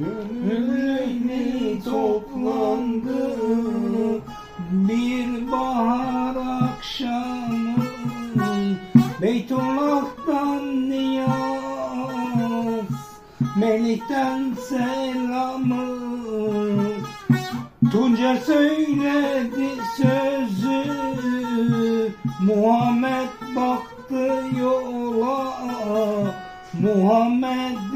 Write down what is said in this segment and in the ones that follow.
Gönül toplandı. Bir bahar akşamı. Beytullah'tan niyaz. Melik'ten selamı. Tuncer söyledi sözü. Muhammed baktı yola. Muhammed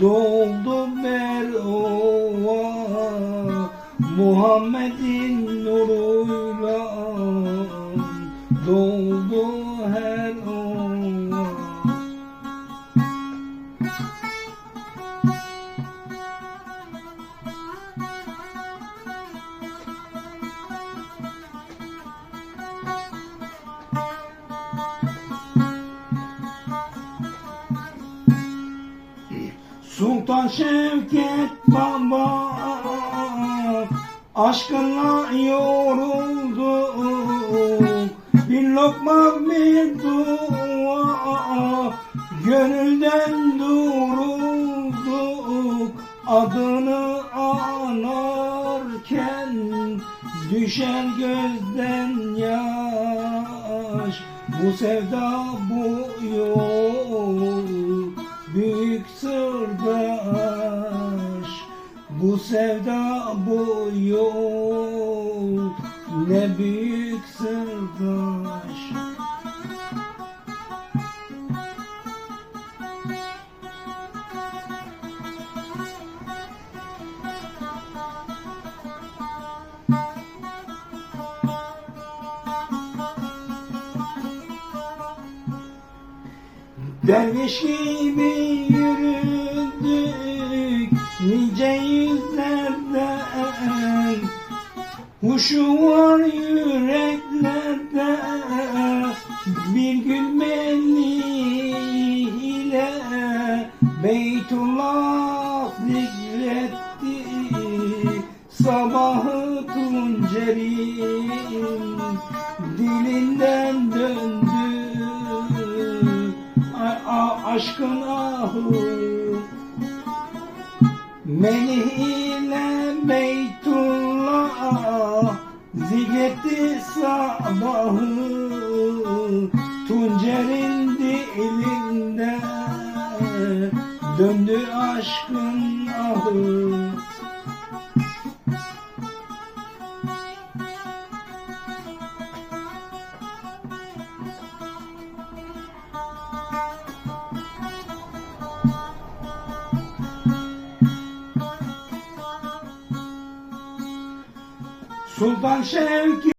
Doldu ova Muhammed'in nuruyla. Doldu Sultan Şevket Baba Aşkına yoruldu Bir lokma bir dua Gönülden durulduk. Adını anarken Düşer gözden yaş. Bu sevda bu yol Büyük sırdaş Bu sevda bu yol Ne büyük sırdaş. Derviş gibi nice yüzlerden Huşu var yüreklerde bir gülmeliyle Beytullah zikretti. Sabahı tuncerin dilinden döndü. A- aşkın ahı Melih ile Beytullah Zikretti sabahı. Tuncer'in dilinde Döndü aşkın ahı Sultan Şevki